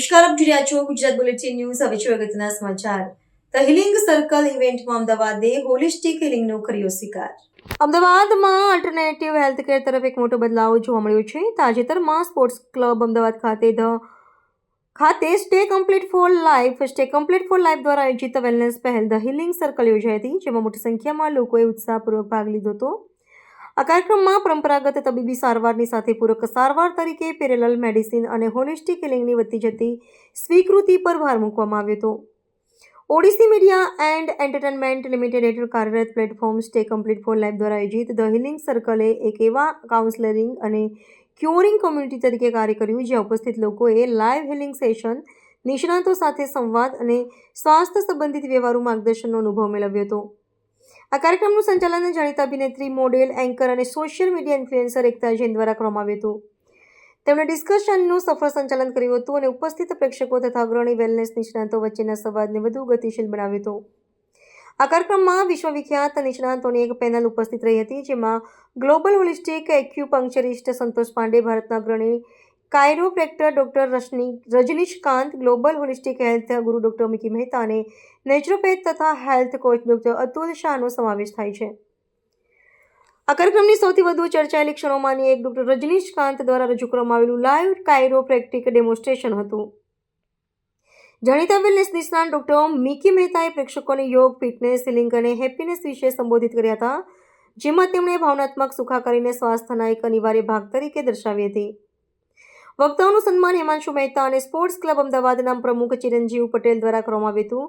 નમસ્કાર, આપ જોઈ છો ગુજરાત બુલેટિન ન્યૂઝ. હવે છે સમાચાર. ધ હિલિંગ સર્કલ ઇવેન્ટમાં અમદાવાદે હોલિસ્ટિક હિલિંગનો કર્યો સ્વીકાર અમદાવાદમાં અલ્ટરનેટિવ હેલ્થ કેર તરફ એક મોટો બદલાવ જોવા મળ્યો છે. તાજેતરમાં સ્પોર્ટ્સ ક્લબ અમદાવાદ ખાતે ધ ખાતે stay complete for life stay complete for life દ્વારા આયોજિત વેલનેસ પહેલ ધ હિલિંગ સર્કલ યોજાઈ હતી, જેમાં મોટી સંખ્યામાં લોકોએ ઉત્સાહપૂર્વક ભાગ લીધો હતો. આ કાર્યક્રમમાં પરંપરાગત તબીબી સારવારની સાથે પૂરક સારવાર તરીકે પેરેલલ મેડિસિન અને હોલિસ્ટિક હિલિંગની વધતી જતી સ્વીકૃતિ પર ભાર મૂકવામાં આવ્યો હતો. Odyssey media and entertainment limited હેઠળ કાર્યરત platform stay complete for life દ્વારા આયોજિત ધ હિલિંગ સર્કલે એક એવા કાઉન્સલરિંગ અને ક્યોરિંગ કોમ્યુનિટી તરીકે કાર્ય કર્યું જ્યાં ઉપસ્થિત લોકોએ લાઈવ હિલિંગ સેશન, નિષ્ણાતો સાથે સંવાદ અને સ્વાસ્થ્ય સંબંધિત વ્યવહારુ માર્ગદર્શનનો અનુભવ મેળવ્યો હતો. આ કાર્યક્રમનું સંચાલન જાણીતા અભિનેત્રી, મોડેલ, એન્કર અને social media influencer Ekta Jain દ્વારા કરવામાં આવ્યું હતું. તેમણે ડિસ્કશનનું સફળ સંચાલન કર્યું હતું અને ઉપસ્થિત પ્રેક્ષકો તથા અગ્રણી વેલનેસ નિષ્ણાંતો વચ્ચેના સંવાદને વધુ ગતિશીલ બનાવ્યો હતો. આ કાર્યક્રમમાં વિશ્વવિખ્યાત નિષ્ણાંતોની એક પેનલ ઉપસ્થિત રહી હતી જેમાં global holistic acupuncturist Santosh Pandey, ભારતના અગ્રણી chiropractor doctor રશની Rajnishkant, global holistic health guru doctor Mickey Mehta અને નેચરોપેથ તથા હેલ્થ કોચ ડૉક્ટર અતુલ શાહનો સમાવેશ થાય છે. આ કાર્યક્રમની સૌથી વધુ ચર્ચાયેલી ક્ષણોમાંની એક ડૉક્ટર રજનીશકાંત દ્વારા રજૂ કરવામાં આવેલું લાઈવ કાયરોપ્રેક્ટિક ડેમોન્સ્ટ્રેશન હતું. જાણીતા વેલનેસ નિષ્ણાત ડૉક્ટર મિકી મહેતાએ પ્રેક્ષકોને યોગ ફિટનેસ હિલિંગ અને હેપીનેસ વિશે સંબોધિત કર્યા હતા, જેમાં તેમણે ભાવનાત્મક સુખાકારીને સ્વાસ્થ્યના એક અનિવાર્ય ભાગ તરીકે દર્શાવી હતી. વક્તાઓનું સન્માન હિમાંશુ મહેતા અને સ્પોર્ટ્સ ક્લબ અમદાવાદના પ્રમુખ ચિરંજીવ પટેલ દ્વારા કરવામાં આવ્યું હતું.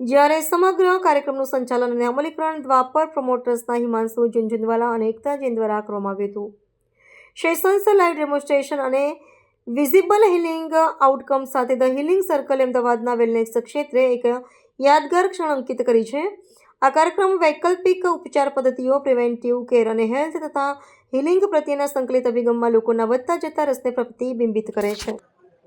જ્યારે સમગ્ર કાર્યક્રમનું સંચાલન અને અમલીકરણ દ્વાપર પ્રમોટર્સના હિમાંશુ ઝુંઝુનવાલા અને એકતા જૈન દ્વારા કરવામાં આવ્યું હતું. સેશન્સ લાઈવ ડેમોન્સ્ટ્રેશન અને વિઝિબલ હિલિંગ આઉટકમ સાથે ધ હિલિંગ સર્કલ અમદાવાદના વેલનેસ ક્ષેત્રે એક યાદગાર ક્ષણ અંકિત કરી છે. આ કાર્યક્રમ વૈકલ્પિક ઉપચાર પદ્ધતિઓ પ્રિવેન્ટિવ કેર અને હેલ્થ તથા હિલિંગ પ્રત્યેના સંકલિત અભિગમમાં લોકોના વધતા જતા રસને પ્રતિબિંબિત કરે છે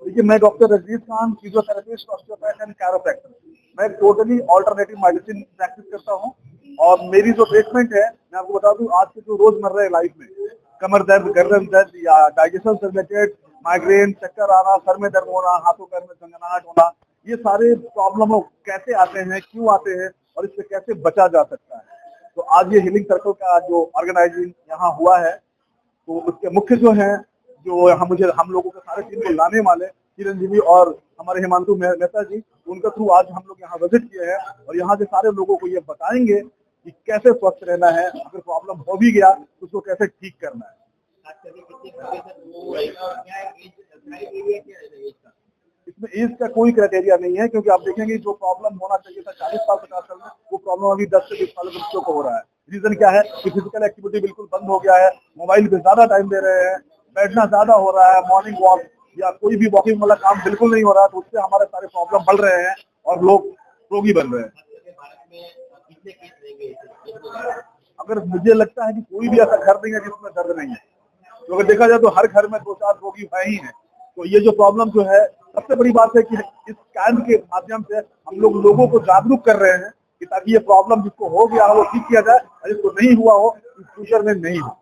देखिए मैं doctor Rajneesh Khan physiotherapist osteopath and chiropractor मैं टोटली ऑल्टरनेटिव मेडिसिन प्रैक्टिस करता हूँ और मेरी जो ट्रीटमेंट है मैं आपको बता दूं आज के जो रोजमर्रा लाइफ में कमर दर्द गर्दन दर्द या डाइजेशन से रिलेटेड माइग्रेन चक्कर आना सर में दर्द होना हाथों पैर में झंझनाहट होना ये सारे प्रॉब्लम कैसे आते हैं क्यों आते हैं और इससे कैसे बचा जा सकता है? तो आज ये हीलिंग सर्कल का जो ऑर्गेनाइजिंग यहाँ हुआ है तो उसके मुख्य जो है, जो हम मुझे हम लोगों के सारे टीम को लाने वाले चिरंजीवी और हमारे हिमांशु मेहता जी उनके थ्रू आज हम लोग यहाँ विज़िट किए हैं और यहाँ के सारे लोगों को ये बताएँगे कि कैसे स्वस्थ रहना है, अगर प्रॉब्लम हो भी गया तो उसको कैसे ठीक करना है। इसमें एज का कोई क्राइटेरिया नहीं है, क्योंकि आप देखेंगे जो प्रॉब्लम होना चाहिए था चालीस साल, पचास साल में, वो प्रॉब्लम अभी दस से बीस साल के बच्चों को हो रहा है। रीजन क्या है कि फ़िज़िकल एक्टिविटी बिल्कुल बंद हो गया है मोबाइल पे ज़्यादा टाइम दे रहे हैं, बैठना ज़्यादा हो रहा है मॉर्निंग वॉक या कोई भी वॉकिंग वाला काम बिल्कुल नहीं हो रहा तो उससे हमारे सारे प्रॉब्लम बढ़ रहे हैं और लोग रोगी बन रहे हैं। अगर मुझे लगता है कि कोई भी ऐसा घर नहीं है जिसमें दर्द नहीं है तो अगर देखा जाए तो हर घर में दो चार रोगी है ही है तो ये जो प्रॉब्लम जो है सबसे बड़ी बात है कि इस कैंप के माध्यम से हम लोग लोगों को जागरूक कर रहे हैं कि ताकि ये प्रॉब्लम जिसको हो गया हो वो ठीक किया जाए और जिसको नहीं हुआ हो फ्यूचर में नहीं हो